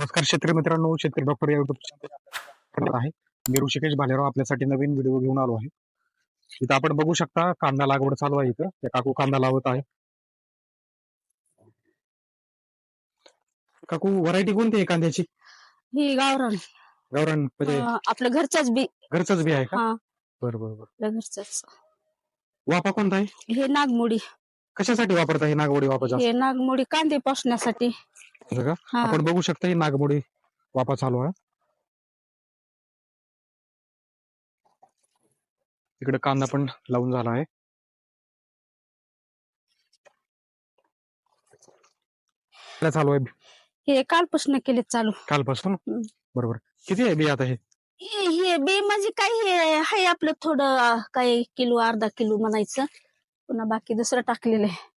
नमस्कार शेतकरी मित्रांनो शेतकरी डॉक्टर या युट्यूब आहे. मी ऋषिकेश भालेराव आपल्यासाठी नवीन व्हिडिओ घेऊन आलो आहे. इथं आपण बघू शकता कांदा लागवड चालू आहे इथं. त्या काकू कांदा लावत आहे. काकू व्हरायटी कोणती आहे कांद्याची? ही गावरान. गावरान म्हणजे अं, आपलं घरच्याच बी. घरचंच बी आहे का? हा. बरं बरं बरं. वापा कोणता आहे? हे नागमोडी. कशासाठी वापरता ही नागवडी वापा जास्त? हे नागमोडी कांदे पासण्यासाठी. असं का? हा. आपण बघू शकता ही नागमोडी वापा चालू आहे. इकडे कांदा पण लावून झाला आहे. काय चालू आहे? हे कालपासून केले चालू. कालपासून? हम्म. बरोबर. किती आहे बी आता हे? हे हे बी म्हणजे काय हे आहे आपलं थोडं अं, काय किलो अर्धा किलो म्हणायचं. पुन्हा बाकी दुसरं टाकलेलं आहे.